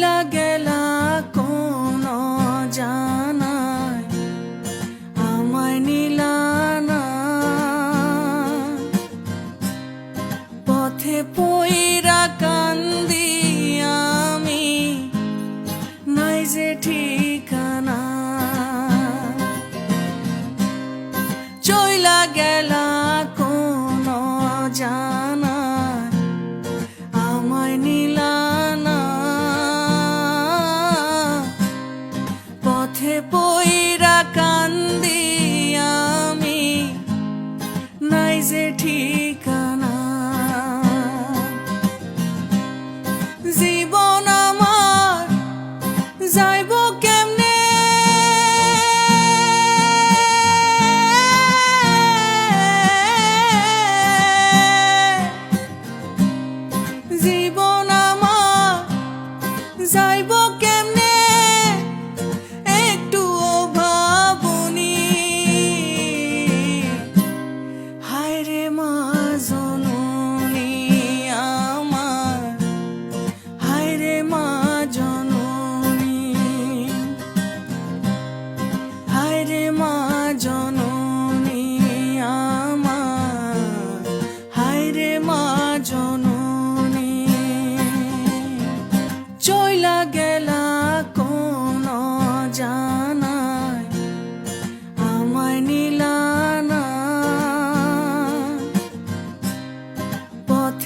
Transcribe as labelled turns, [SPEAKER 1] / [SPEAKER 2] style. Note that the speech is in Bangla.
[SPEAKER 1] চইলা গেলা কোন জানায় আমায় নিলানা পথে পইরা কান্দি আমি নাই যে ঠিকানা। জীবন আমার যাইব কেমনে? জীবন আমার যাইব